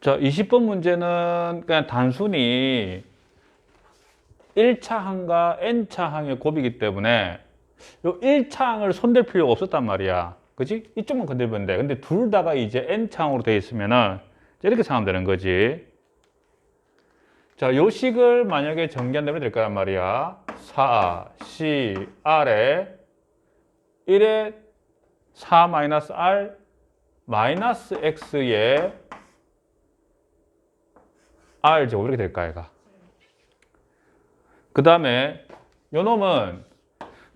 자, 20번 문제는 그냥 단순히 1차 항과 n차 항의 곱이기 때문에 요 1차 항을 손댈 필요가 없었단 말이야. 그지? 이쪽만 건들면 돼. 근데 둘 다가 이제 n차 항으로 돼 있으면은 이렇게 생각하면 되는 거지. 자, 요 식을 만약에 전개한다면 될 거란 말이야. 4, C, R에 1에 4 마이너스 R 마이너스 X에 R 제곱 이렇게 될까, 얘가. 그 다음에 요 놈은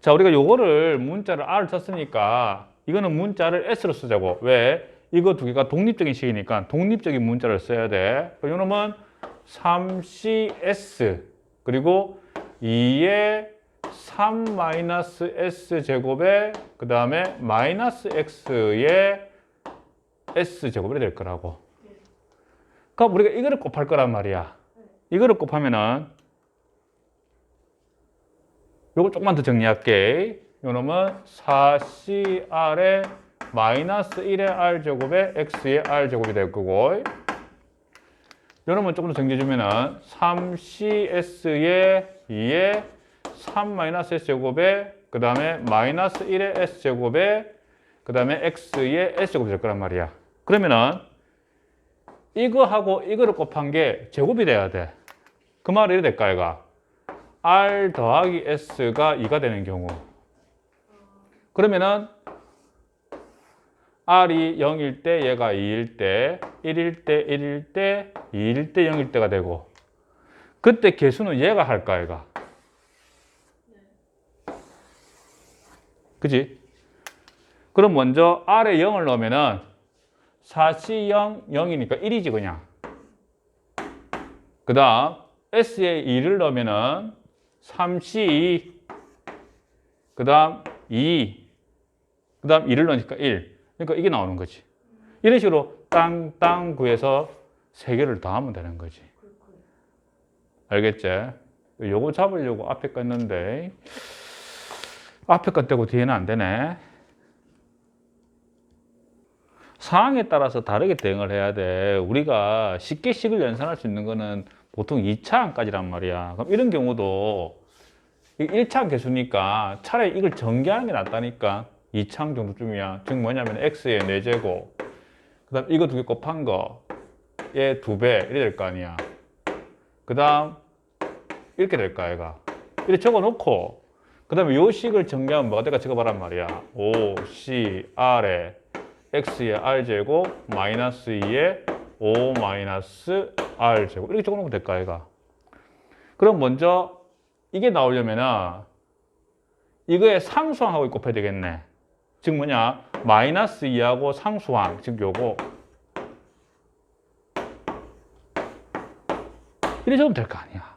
자, 우리가 요거를 문자를 R을 썼으니까 이거는 문자를 S로 쓰자고. 왜? 이거 두 개가 독립적인 식이니까 독립적인 문자를 써야 돼. 요 놈은 3CS 그리고 2의 3 마이너스 S 제곱에 그 다음에 마이너스 X의 S 제곱이 될 거라고. 그럼 우리가 이거를 곱할 거란 말이야. 이거를 곱하면은 요거 조금만 더 정리할게. 요 놈은 4CR의 마이너스 1의 R 제곱에 X의 R 제곱이 될 거고 요 놈은 조금 더 정리해주면은 3CS의 2의 3 마이너스 S 제곱에 그 다음에 마이너스 1의 S 제곱에 그 다음에 X의 S 제곱이 될 거란 말이야. 그러면은 이거하고 이거를 곱한 게 제곱이 돼야 돼. 그 말이 될까, 얘가? R 더하기 S가 2가 되는 경우. 그러면은 R이 0일 때 얘가 2일 때, 1일 때, 1일 때, 2일 때, 0일 때가 되고 그때 개수는 얘가 할까, 얘가? 그지? 그럼 먼저 R에 0을 넣으면은 4C 0, 0이니까 1이지 그냥. 그 다음 S에 2를 넣으면은 3C 그 다음 2, 그 다음 2를 넣으니까 1. 그러니까 이게 나오는 거지. 이런 식으로 땅땅 구해서 세 개를 더하면 되는 거지. 알겠지? 요거 잡으려고 앞에 껐는데 앞에 것 떼고 뒤에는 안 되네. 상황에 따라서 다르게 대응을 해야 돼. 우리가 쉽게 식을 연산할 수 있는 거는 보통 2차항까지란 말이야. 그럼 이런 경우도 1차항 개수니까 차라리 이걸 전개하는 게 낫다니까. 2차항 정도쯤이야. 즉 뭐냐면 x의 4제곱. 그 다음 이거 두 개 곱한 거. 얘두 배. 이래 될 거 아니야. 그 다음 이렇게 될까 얘가. 이렇게 적어놓고 그 다음에 요 식을 전개하면 뭐가 될까 적어봐란 말이야. 5, C, R에 x의 r제곱 마이너스 2의 5 마이너스 r제곱. 이렇게 적어놓으면 될까 얘가? 그럼 먼저 이게 나오려면은 이거에 상수항하고 곱해야 되겠네. 즉 뭐냐? 마이너스 2하고 상수항. 즉 요거. 이래 적으면 될 거 아니야.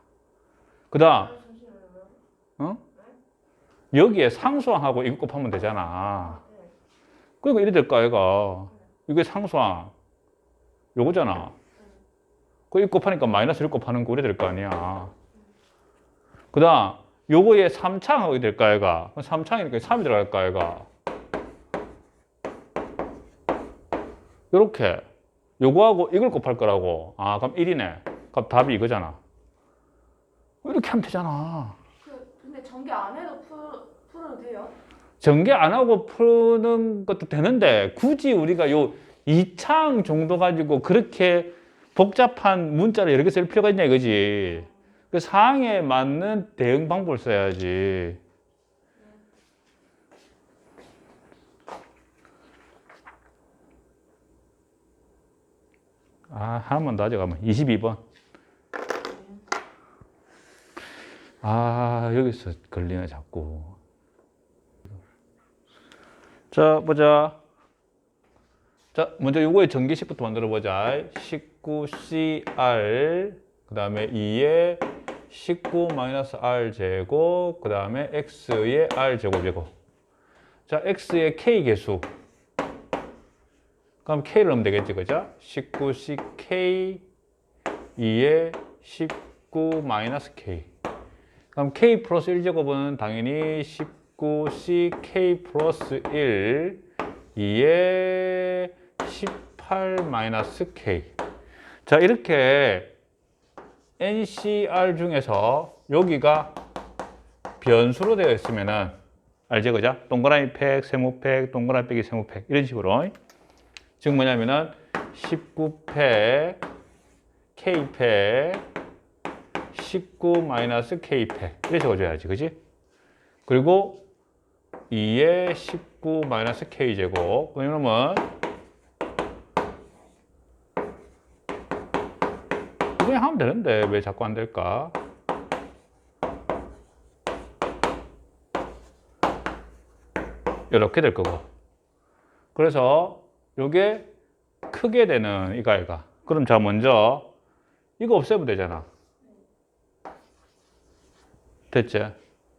그 다음 어? 여기에 상수항하고 이거 곱하면 되잖아 그러니까 이래 될까, 얘가. 이게 상수항. 요거잖아. 그1 곱하니까 마이너스 1 곱하는 거 이래 될 거 아니야. 그 다음, 요거에 3창하고 될까, 얘가. 3창이니까 3이 들어갈까, 얘가. 요렇게. 요거하고 이걸 곱할 거라고. 아, 그럼 1이네. 그럼 답이 이거잖아. 이렇게 하면 되잖아. 그 근데 전개 안 해도 풀 풀어도 돼요? 전개 안 하고 푸는 것도 되는데 굳이 우리가 요 2창 정도 가지고 그렇게 복잡한 문자를 여러 개 쓸 필요가 있냐 이거지. 그 상황에 맞는 대응 방법을 써야지. 아, 하나만 더 가면. 22번. 아, 여기서 걸리네, 자꾸. 자, 보자. 자, 먼저 요거의 전개식부터 만들어 보자. 19CR, 그 다음에 2의 19-R 제곱, 그 다음에 X의 R 제곱이고. 자, X의 K 개수. 그럼 K를 넣으면 되겠지, 그죠? 19CK, 2의 19-K. 그럼 K 플러스 1제곱은 당연히 19 19ck 플러스 1 2에 18 마이너스 k 자, 이렇게 NCR 중에서 여기가 변수로 되어 있으면은 알지 그죠? 동그라미 팩, 세모 팩, 동그라미 빼기 세모 팩 이런 식으로 즉 뭐냐면은 19팩, K팩, 19 마이너스 K팩 이렇게 적어줘야지 그지? 그리고 2에 19 마이너스 K제곱 그러면 그냥 하면 되는데 왜 자꾸 안 될까? 이렇게 될 거고. 그래서 요게 크게 되는 이가 이가. 그럼 자 먼저 이거 없애면 되잖아. 됐지?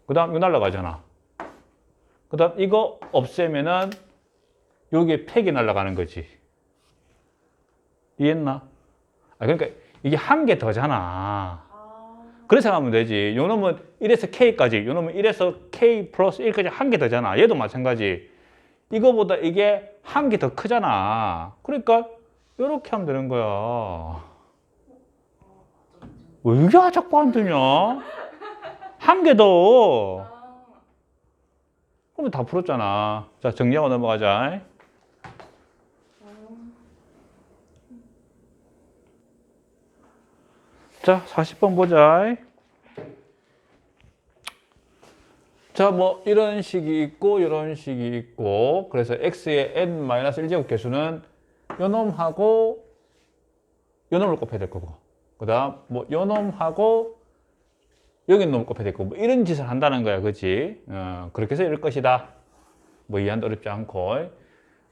그 다음 이거 날라가잖아. 그 다음 이거 없애면은 여기에 팩이 날아가는 거지. 이해했나? 아, 그러니까 이게 한 개 더잖아. 아, 그래서 하면 되지. 요 놈은 1에서 K까지, 요 놈은 1에서 K 플러스 1까지 한 개 더잖아. 얘도 마찬가지. 이거보다 이게 한 개 더 크잖아. 그러니까 이렇게 하면 되는 거야. 왜 이게 자꾸 안 되냐? 한 개 더. 아, 그러면 다 풀었잖아. 자, 정리하고 넘어가자. 자, 40번 보자. 자, 뭐 이런 식이 있고 이런 식이 있고 그래서 x의 n-1제곱 개수는 요 놈하고 요 놈을 곱해야 될 거고 그 다음 뭐 요 놈하고 놈을 곱해야 될 거고 뭐 이런 짓을 한다는 거야, 그렇지? 어, 그렇게 해서 이럴 것이다. 뭐 이해한다 어렵지 않고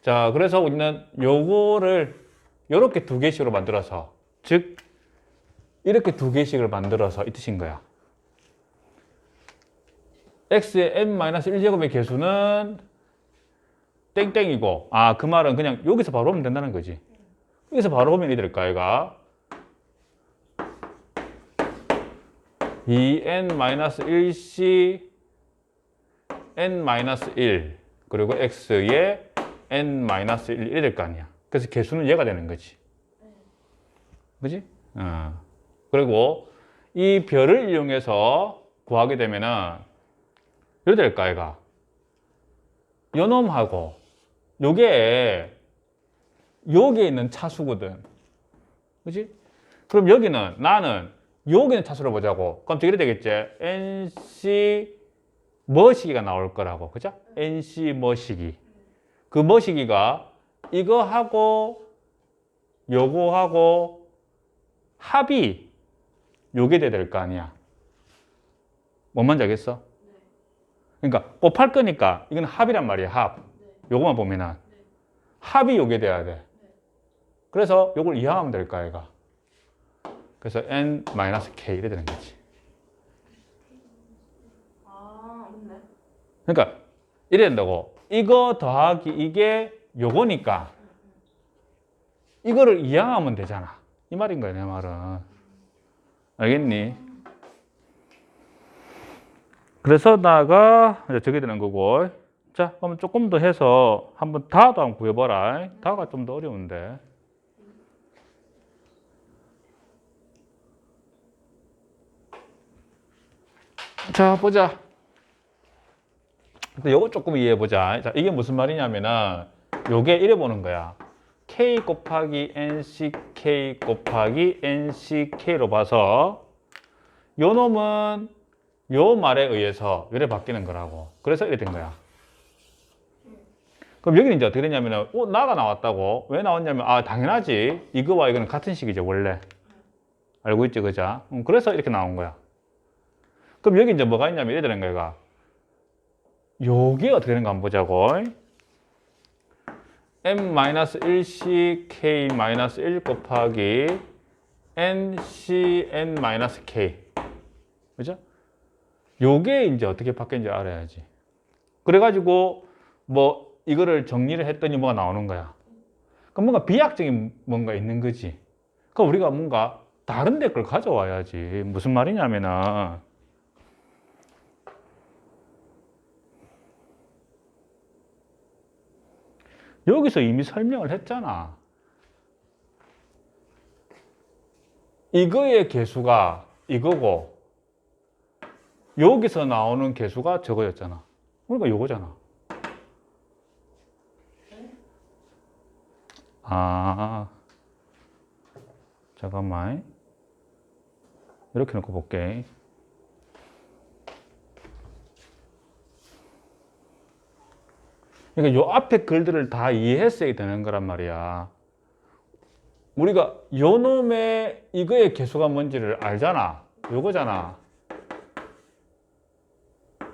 자, 그래서 우리는 요거를 요렇게 두 개씩으로 만들어서 즉 이렇게 두 개씩을 만들어서 이 뜻인 거야. x의 n-1제곱의 개수는 땡땡이고 아 그 말은 그냥 여기서 바로 오면 된다는 거지. 여기서 바로 오면 이 될까 얘가 2n-1c n-1 그리고 x의 n-1 이래 될거 아니야. 그래서 개수는 얘가 되는 거지. 그지? 어. 그리고 이 별을 이용해서 구하게 되면은 이래 될까 얘가 요 놈하고 요게 여기에 있는 차수거든 그지? 그럼 여기는 나는 여기는 차수를 보자고 그럼 이래 되겠지 NC 머시기가 나올 거라고 그죠? NC 머시기 그 머시기가 이거하고 요거하고 합이 요게 돼야 될 거 아니야. 뭔 말인지 알겠어? 그러니까 곱할 거니까 이건 합이란 말이야, 합. 요거만 보면은 합이 요게 돼야 돼. 그래서 요걸 이항하면 될까, 얘가. 그래서 n-k 이래 되는 거지. 아, 맞네. 그러니까 이래 된다고. 이거 더하기 이게 요거니까 이거를 이항하면 되잖아. 이 말인 거야, 내 말은. 알겠니? 그래서 나가 이제 저게 되는 거고. 자, 그러면 조금 더 해서 한번 다도 한번 구해봐라. 다가 좀 더 어려운데. 자, 보자. 근데 요거 조금 이해해 보자. 자, 이게 무슨 말이냐면은 요게 이래 보는 거야. k 곱하기 nck 곱하기 nck로 봐서 요 놈은 요 말에 의해서 이래 바뀌는 거라고. 그래서 이래 된 거야. 그럼 여기는 이제 어떻게 되냐면은 어, 나가 나왔다고. 왜 나왔냐면 아, 당연하지. 이거와 이거는 같은 식이죠, 원래. 알고 있지, 그자? 음, 그래서 이렇게 나온 거야. 그럼 여기 이제 뭐가 있냐면 이래 되는 거야, 얘가. 요게 어떻게 되는가 한번 보자고. n-1c k-1 곱하기 nc n-k. 그죠? 요게 이제 어떻게 바뀌는지 알아야지. 그래가지고 뭐 이거를 정리를 했더니 뭐가 나오는 거야. 그럼 뭔가 비약적인 뭔가 있는 거지. 그럼 우리가 뭔가 다른 데걸 가져와야지. 무슨 말이냐면은 여기서 이미 설명을 했잖아. 이거의 개수가 이거고 여기서 나오는 개수가 저거였잖아. 그러니까 요거잖아. 아, 잠깐만. 이렇게 놓고 볼게. 그러니까 요 앞에 글들을 다 이해했어야 되는 거란 말이야. 우리가 요 놈의 이거의 개수가 뭔지를 알잖아. 요거잖아.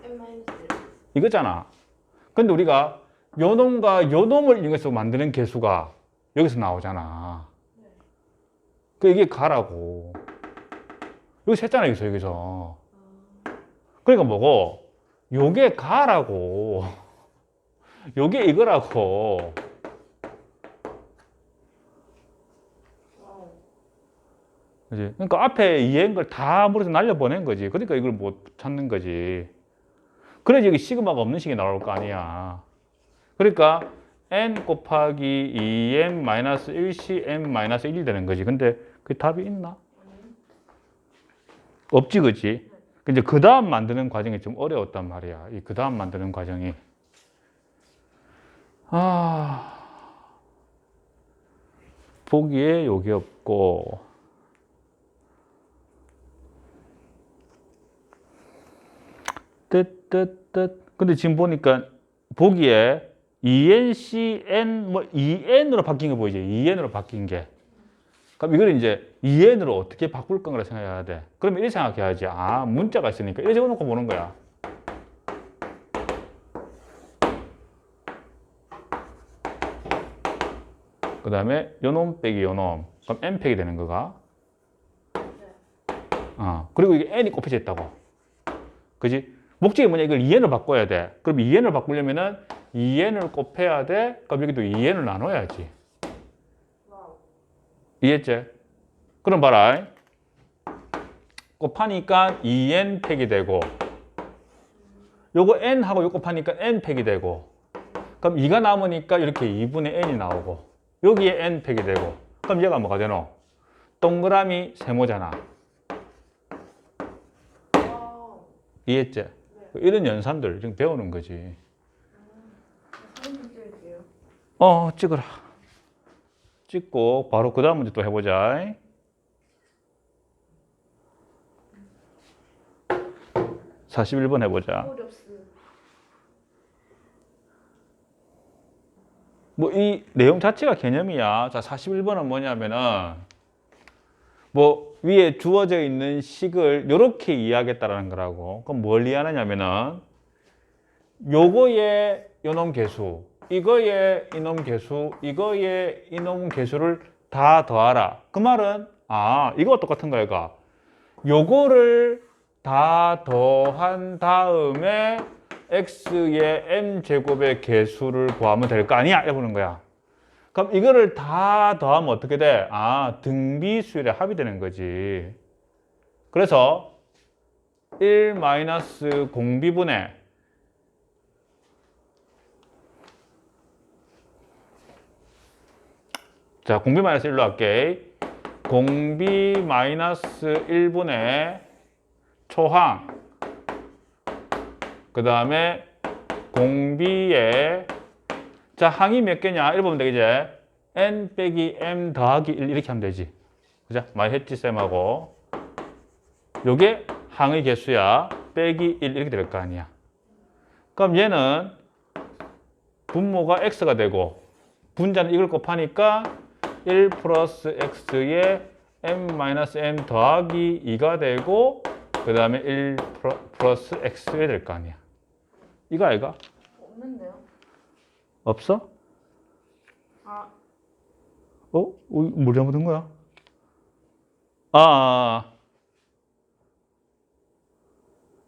n-1 이거잖아. 근데 우리가 요 놈과 요 놈을 이용해서 만드는 개수가 여기서 나오잖아. 그 이게 가라고. 여기서 했잖아, 여기서, 여기서. 그러니까 뭐고, 요게 가라고. 요게 이거라고. 그지? 그러니까 앞에 이해한 걸다 머리에서 날려보낸 거지. 그러니까 이걸 못 찾는 거지. 그래야지 여기 시그마가 없는 식이 나올 거 아니야. 그러니까 n 곱하기 2n 마이너스 1c n 마이너스 1이 되는 거지. 근데 그 답이 있나? 없지, 그지? 근데 그 다음 만드는 과정이 좀 어려웠단 말이야. 이 그 다음 만드는 과정이. 아. 보기에 욕이 없고. 뜻 뜻 뜻 근데 지금 보니까 보기에 ENCN 뭐 EN으로 바뀐 거 보이지? EN으로 바뀐 게. 그럼 이걸 이제 EN으로 어떻게 바꿀 건가 생각해야 돼. 그러면 이렇게 생각해야지. 아, 문자가 있으니까 이렇게 적어놓고 보는 거야. 그 다음에 요놈 빼기 요놈. 그럼 N 팩이 되는 거가. 어. 그리고 이게 N이 곱해져 있다고. 그지? 목적이 뭐냐? 이걸 2n을 바꿔야 돼. 그럼 2n을 바꾸려면은 2n을 곱해야 돼. 그럼 여기도 2n을 나눠야지. 이해했지? 그럼 봐라. 곱하니까 2n 팩이 되고, 요거 n하고 요거 곱하니까 n 팩이 되고, 그럼 2가 남으니까 이렇게 2분의 n이 나오고, 여기에 n 팩이 되고, 그럼 얘가 뭐가 되노? 동그라미 세모잖아. 이해했지? 이런 연산들 지금 배우는 거지. 찍을게요 어, 찍어라. 찍고 바로 그 다음 문제 또 해보자. 사십일 번 해보자. 어렵스 뭐 이 내용 자체가 개념이야. 자, 41번은 뭐냐면은 뭐 위에 주어져 있는 식을 이렇게 이해하겠다라는 거라고. 그럼 뭘 이해하느냐면은 요거의 요놈 개수, 이거의 이놈 개수, 이거의 이놈 개수를 다 더하라. 그 말은 아, 이거 똑같은 거야. 요거를 다 더한 다음에 x의 m 제곱의 개수를 구하면 될 거 아니야? 이러는 거야. 그럼 이거를 다 더하면 어떻게 돼? 아, 등비수열의 합이 되는 거지. 그래서 1 마이너스 공비분의 자, 공비 마이너스 1로 할게. 공비 마이너스 1분의 초항 그 다음에 공비의 자 항이 몇 개냐? 이렇게 보면 되겠지. n 빼기 m 더하기 1 이렇게 하면 되지. 그죠? 많이 했지 쌤하고 요게 항의 개수야. 빼기 1 이렇게 될 거 아니야. 그럼 얘는 분모가 x가 되고 분자는 이걸 곱하니까 1 플러스 x의 m 마이너스 m 더하기 2가 되고 그 다음에 1 플러스 x가 될 거 아니야 이거 아이가? 없는데요? 없어? 아 어? 어, 뭘 잘못한 거야? 아, 아, 아.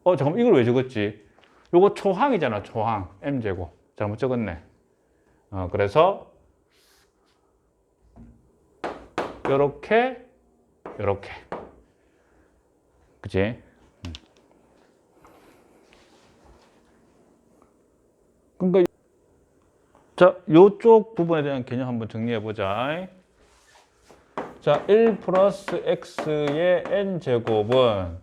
어, 잠깐만, 이걸 왜 적었지? 요거 초항이잖아, 초항. m제곱. 잘못 적었네. 어, 그래서, 요렇게, 요렇게. 그치? 그러니까, 자, 요쪽 부분에 대한 개념 한번 정리해 보자. 자, 1 플러스 x의 n 제곱은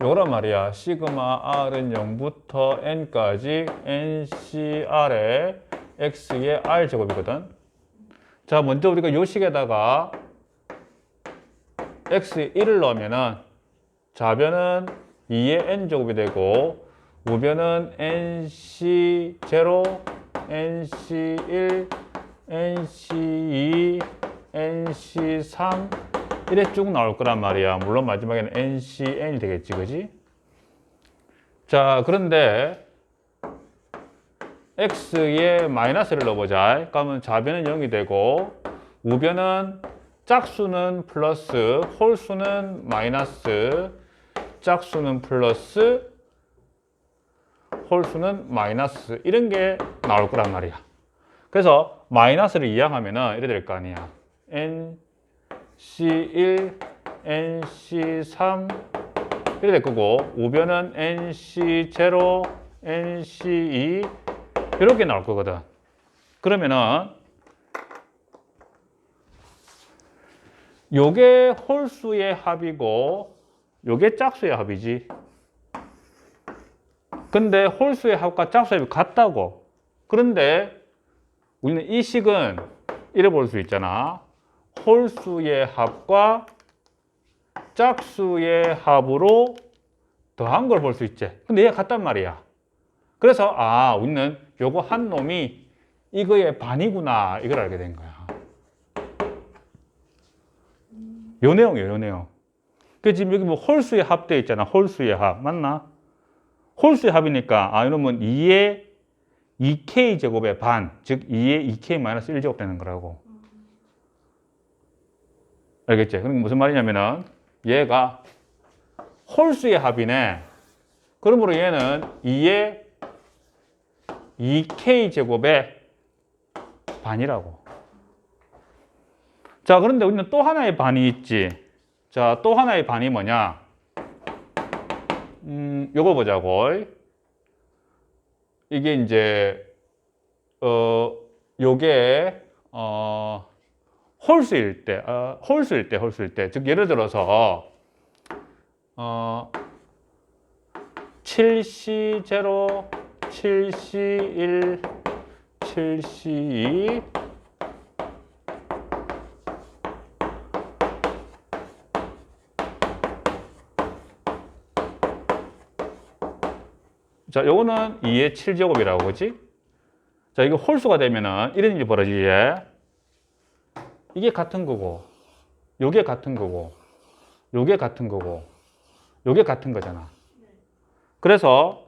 요거란 말이야. 시그마 r은 0부터 n까지 ncr의 x의 r 제곱이거든. 자, 먼저 우리가 요 식에다가 x 1을 넣으면은 좌변은 2의 n 제곱이 되고 우변은 nc 0, nc 1, nc 2, nc 3 이래 쭉 나올 거란 말이야. 물론 마지막에는 ncn이 되겠지, 그지? 자, 그런데 x에 마이너스를 넣어보자. 그러면 좌변은 0이 되고 우변은 짝수는 플러스, 홀수는 마이너스, 짝수는 플러스, 홀수는 마이너스 이런 게 나올 거란 말이야. 그래서 마이너스를 이항하면 은 이래 될 거 아니야. NC1, NC3 이래 될 거고 우변은 NC0, NC2 이렇게 나올 거거든. 그러면은 요게 홀수의 합이고 요게 짝수의 합이지. 근데 홀수의 합과 짝수의 합이 같다고. 그런데 우리는 이 식은 이래 볼 수 있잖아. 홀수의 합과 짝수의 합으로 더한 걸 볼 수 있지. 근데 얘가 같단 말이야. 그래서 아, 우리는 요거 한 놈이 이거의 반이구나. 이걸 알게 된 거야. 요 내용이에요, 요 내용. 그 지금 여기 뭐 홀수의 합돼 있잖아. 홀수의 합. 맞나? 홀수의 합이니까 아, 이러면 2의 2k 제곱의 반, 즉 2의 2k 마이너스 1제곱 되는 거라고. 알겠지? 그럼 무슨 말이냐면은 얘가 홀수의 합이네. 그러므로 얘는 2의 2k 제곱의 반이라고. 자, 그런데 우리는 또 하나의 반이 있지. 자, 또 하나의 반이 뭐냐? 음, 요거 보자고. 이게 이제, 어, 요게, 어, 홀수일 때, 어, 홀수일 때, 홀수일 때. 즉, 예를 들어서, 어, 7C0, 7C1, 7C2, 자, 요거는 2의 7제곱이라고 그지? 자, 이거 홀수가 되면은 이런 일이 벌어지지. 이게 같은 거고, 요게 같은 거고, 요게 같은 거고, 요게 같은 거잖아. 그래서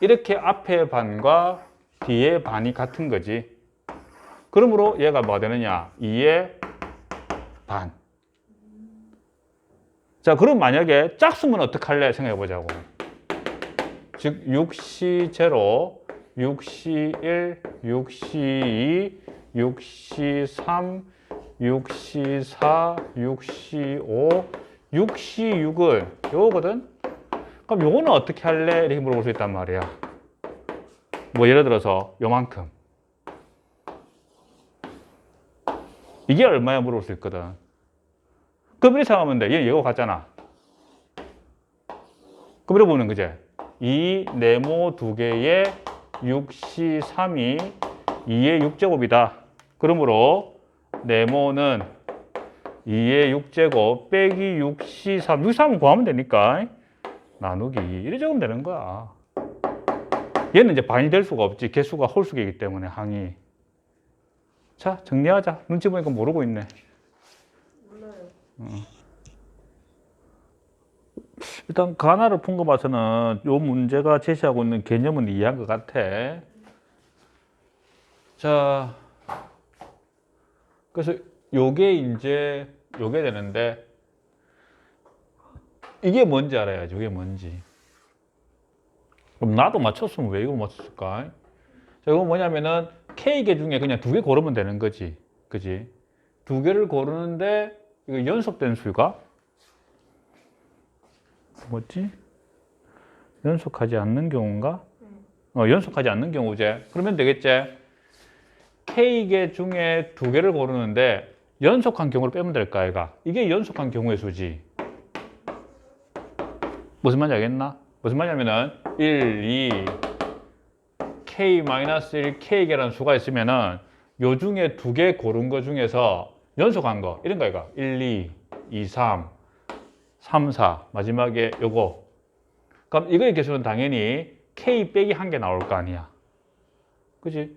이렇게 앞에 반과 뒤에 반이 같은 거지. 그러므로 얘가 뭐가 되느냐? 2의 반. 자, 그럼 만약에 짝수면 어떻게 할래? 생각해 보자고. 즉 6C0, 6C1, 6C2, 6C3, 6C4, 6C5, 6C6은 요거거든? 그럼 요거는 어떻게 할래? 이렇게 물어볼 수 있단 말이야. 뭐 예를 들어서 요만큼. 이게 얼마야 물어볼 수 있거든. 그럼 이렇게 생각하면 돼. 얘 이거 같잖아. 그럼 이렇게 보는 거지. 이 네모 두 개의 6C3이 2의 6제곱이다. 그러므로 네모는 2의 6제곱 빼기 6C3. 6C3은 구하면 되니까. 나누기 2. 적으면 되는 거야. 얘는 이제 반이 될 수가 없지. 개수가 홀수이기 때문에 항이. 자, 정리하자. 눈치 보니까 모르고 있네. 몰라요. 일단 가나를 푼 거 봐서는 요 문제가 제시하고 있는 개념은 이해한 것 같아. 자, 그래서 요게 이제 요게 되는데 이게 뭔지 알아야지. 이게 뭔지. 그럼 나도 맞췄으면 왜 이걸 맞췄을까? 자, 이거 뭐냐면은 K개 중에 그냥 두 개 고르면 되는 거지. 그지? 두 개를 고르는데 이거 연속된 수가 뭐지? 연속하지 않는 경우인가? 어, 연속하지 않는 경우제. 그러면 되겠지? K개 중에 두 개를 고르는데 연속한 경우를 빼면 될까, 아이가? 이게 연속한 경우의 수지. 무슨 말인지 알겠나? 무슨 말이냐면은 1, 2, K-1, K개라는 수가 있으면은 요 중에 두 개 고른 거 중에서 연속한 거 이런 거 아이가? 1, 2, 2, 3, 3, 4 마지막에 요거 그럼 이거의 개수는 당연히 K 빼기 한 개 나올 거 아니야 그지?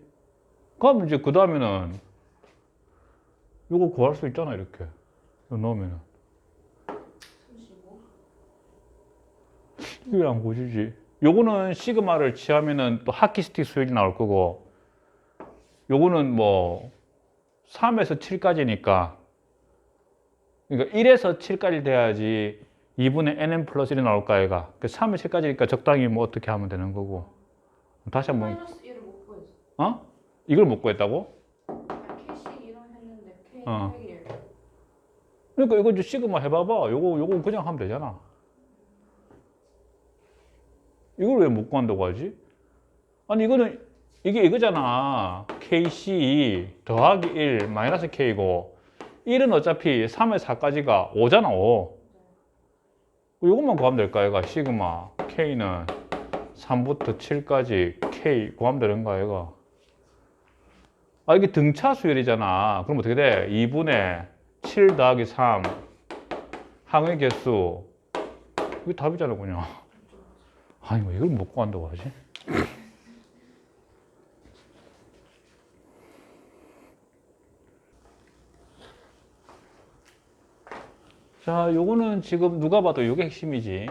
그럼 이제 그 다음에는 요거 구할 수 있잖아 이렇게 이거 넣으면은 35. 이게 안 보시지 요거는 시그마를 취하면은 또 하키스틱 수열이 나올 거고 요거는 뭐 3에서 7까지니까 그러니까 1에서 7까지 돼야지 2분의 nn 플러스 1이 나올 거 아이가 그 3에서 7까지니까 적당히 뭐 어떻게 하면 되는 거고 다시 한번 마이너스 1을 못 구했어. 어? 이걸 못 구했다고? 아니 K씩 이런 했는데 K 어. 빼기 1. 그러니까 이거 이제 시그마 해봐봐 요거 요거 그냥 하면 되잖아 이걸 왜 못 구한다고 하지? 아니 이거는 이게 이거잖아 KC 더하기 1 마이너스 K고 1은 어차피 3에서 4까지가 5잖아 5 이것만 구하면 될까 얘가? 시그마 K는 3부터 7까지 K 구하면 되는 거야 얘가? 아 이게 등차 수열이잖아. 그럼 어떻게 돼? 2분의 7 더하기 3 항의 개수. 이게 답이잖아 그냥. 아니 뭐 이걸 못 구한다고 하지? 자, 요거는 지금 누가 봐도 요게 핵심이지.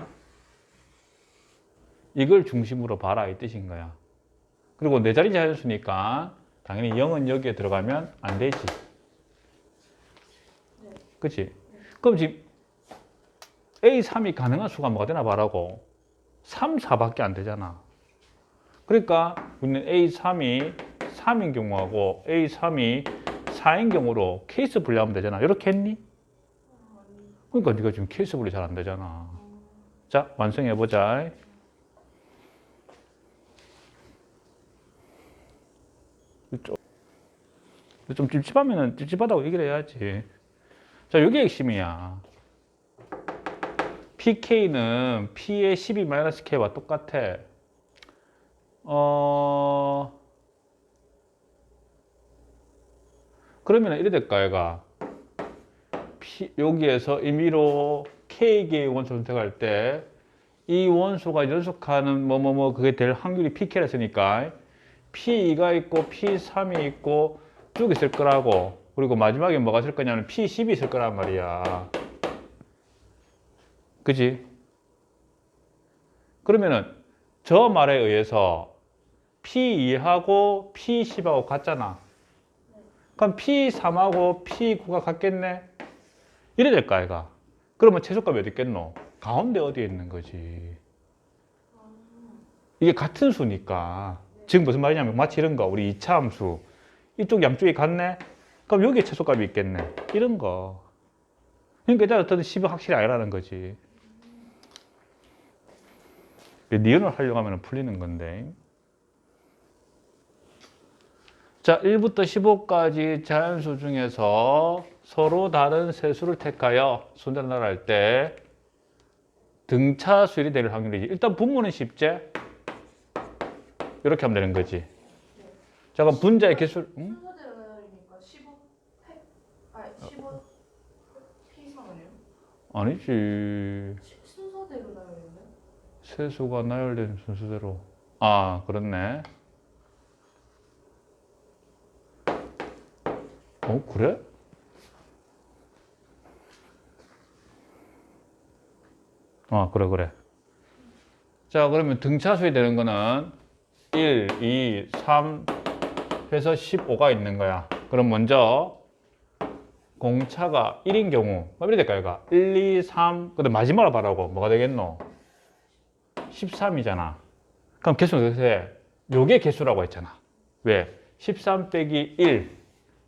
이걸 중심으로 봐라 이 뜻인 거야. 그리고 네 자리 자연수니까 당연히 0은 여기에 들어가면 안 되지. 네. 그치? 그럼 지금 A3이 가능한 수가 뭐가 되나 봐라고. 3, 4밖에 안 되잖아. 그러니까 우리는 A3이 3인 경우하고 A3이 4인 경우로 케이스 분리하면 되잖아. 이렇게 했니? 그러니까 네가 지금 케이스 분리 잘 안 되잖아. 자, 완성해 보자. 좀, 좀 찝찝하면은 찝찝하다고 얘기를 해야지. 자, 이게 핵심이야. PK는 P의 12-K와 똑같아. 어, 그러면 이래 될까, 얘가? 여기에서 임의로 K개의 원소 선택할 때 이 원소가 연속하는 뭐 뭐 뭐 그게 될 확률이 PK라 했으니까 P2가 있고 P3이 있고 쭉 있을 거라고 그리고 마지막에 뭐가 있을 거냐면 P10이 있을 거란 말이야 그지? 그러면은 저 말에 의해서 P2하고 P10하고 같잖아 그럼 P3하고 P9가 같겠네? 이래 될까, 아이가? 그러면 최소값이 어디 있겠노? 가운데 어디에 있는 거지. 이게 같은 수니까. 지금 무슨 말이냐면 마치 이런 거. 우리 2차 함수. 이쪽 양쪽이 같네? 그럼 여기에 최소값이 있겠네. 이런 거. 그러니까 일단 어떤 10은 확실히 알라는 거지. 니은을 하려고 하면 풀리는 건데. 자, 1부터 15까지 자연수 중에서 서로 다른 세수를 택하여 순전을 할때 등차 수열이 될 확률이지. 일단 분모는 쉽지? 이렇게 하면 되는 거지. 자, 그럼 분자의 개수, 응? 순서대로 나열이니까 15 팩. 아15 P3이에요? 아니지. 순서대로 나열이네. 세수가 나열된 순서대로. 아, 그렇네. 어, 그래? 아, 그래, 그래. 자, 그러면 등차수이 되는 거는 1, 2, 3 해서 15가 있는 거야. 그럼 먼저 공차가 1인 경우, 뭐 이래 될까, 얘가? 1, 2, 3, 그 다음 마지막으로 바라고 뭐가 되겠노? 13이잖아. 그럼 개수 어떻게 해? 요게 개수라고 했잖아. 왜? 13 빼기 1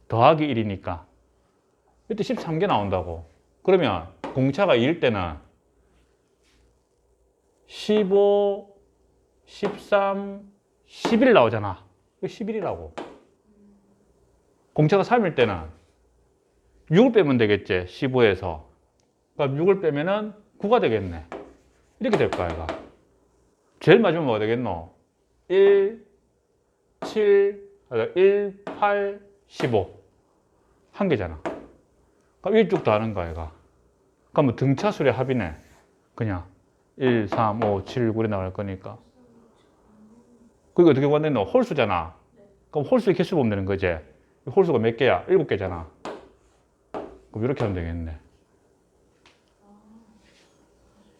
더하기 1이니까. 이때 13개 나온다고. 그러면 공차가 2일 때는 15, 13, 11 나오잖아. 이거 11이라고. 공차가 3일 때는 6을 빼면 되겠지. 15에서. 그럼 6을 빼면은 9가 되겠네. 이렇게 될 거야, 이거. 제일 마지막 뭐가 되겠노? 1, 7, 1, 8, 15. 한 개잖아. 그럼 1쭉 더 하는 거야, 얘가. 그럼 뭐 등차수의 합이네. 그냥. 1, 3, 5, 7, 9이 나올 거니까. 그게 어떻게 구한다노? 홀수잖아. 그럼 홀수의 개수 보면 되는 거지. 홀수가 몇 개야? 7개잖아. 그럼 이렇게 하면 되겠네.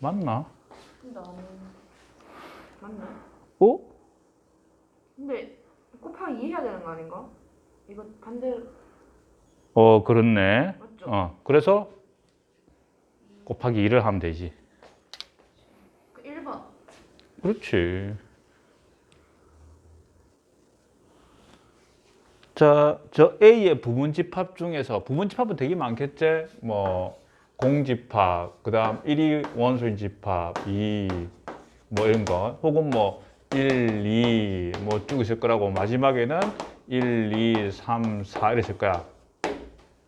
맞나? 근데 안 맞네. 어? 근데 곱하기 2 해야 되는 거 아닌가? 이거 반대로 어, 그렇네. 맞죠? 어, 그래서 곱하기 2를 하면 되지. 그 1번 그렇지. 자, 저 A의 부분 집합 중에서 부분 집합은 되게 많겠지? 뭐 공집합, 그다음 1이 원소인 집합, 2, 뭐 이런 거, 혹은 뭐 1, 2, 뭐 쭉 있을 거라고 마지막에는 1, 2, 3, 4 이랬을 거야.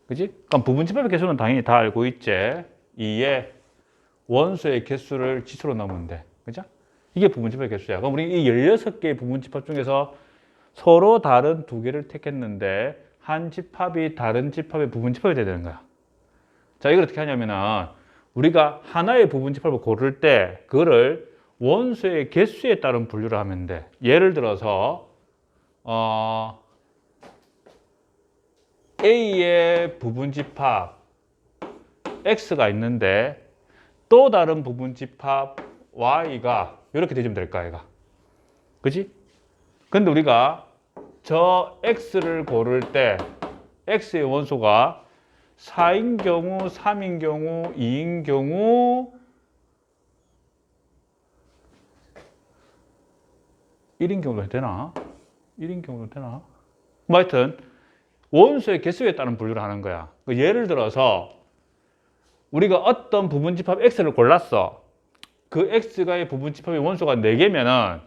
그지? 그럼 부분 집합의 개수는 당연히 다 알고 있지. 2의 원소의 개수를 지수로 넣으면 돼. 그죠? 이게 부분집합의 개수야. 그럼 우리 이 16개의 부분집합 중에서 서로 다른 두 개를 택했는데 한 집합이 다른 집합의 부분집합이 돼야 되는 거야. 자, 이걸 어떻게 하냐면은 우리가 하나의 부분집합을 고를 때 그거를 원소의 개수에 따른 분류를 하면 돼. 예를 들어서 어 A의 부분집합 X가 있는데 또 다른 부분집합 Y가 이렇게 되면 될까, 얘가. 그지? 근데 우리가 저 X를 고를 때 X의 원소가 4인 경우, 3인 경우, 2인 경우 1인 경우도 되나? 1인 경우도 되나? 뭐 하여튼 원소의 개수에 따른 분류를 하는 거야. 그 예를 들어서 우리가 어떤 부분 집합 X를 골랐어. 그 X가의 부분 집합의 원소가 4개면은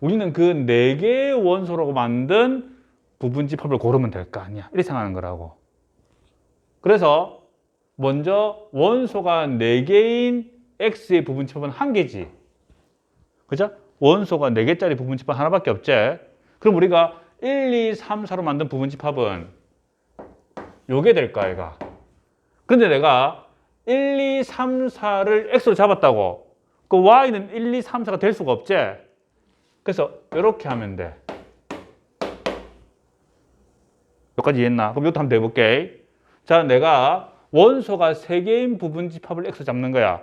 우리는 그 4개의 원소라고 만든 부분 집합을 고르면 될 거 아니야. 이렇게 생각하는 거라고. 그래서 먼저 원소가 4개인 X의 부분 집합은 1개지. 그죠? 원소가 4개짜리 부분 집합 하나밖에 없지. 그럼 우리가 1, 2, 3, 4로 만든 부분 집합은 요게 될까, 얘가. 근데 내가 1, 2, 3, 4를 X로 잡았다고. 그 Y는 1, 2, 3, 4가 될 수가 없지. 그래서 이렇게 하면 돼. 여기까지 이해했나? 그럼 이것도 한번 더 해볼게. 자, 내가 원소가 3개인 부분 집합을 X 잡는 거야.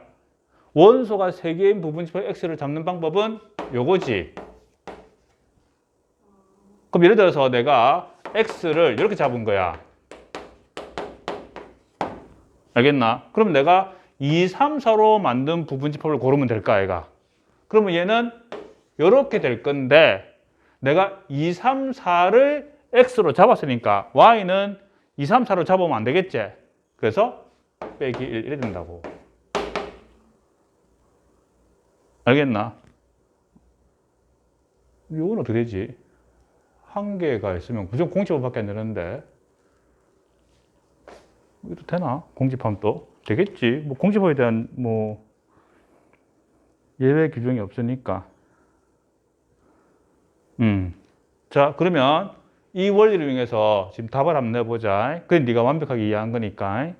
원소가 3개인 부분 집합 X를 잡는 방법은 요거지. 그럼 예를 들어서 내가 X를 이렇게 잡은 거야. 알겠나? 그럼 내가 2, 3, 4로 만든 부분집합을 고르면 될까, 얘가? 그러면 얘는 이렇게 될 건데 내가 2, 3, 4를 x로 잡았으니까 y는 2, 3, 4로 잡으면 안 되겠지? 그래서 빼기 1 이래 된다고. 알겠나? 이건 어떻게 되지? 한 개가 있으면 무조건 공집합밖에 안 되는데 이것도 되나? 공집합도 되겠지. 뭐 공집합에 대한 뭐 예외 규정이 없으니까. 음. 자, 그러면 이 원리를 이용해서 지금 답을 한번 내보자. 그게 네가 완벽하게 이해한 거니까.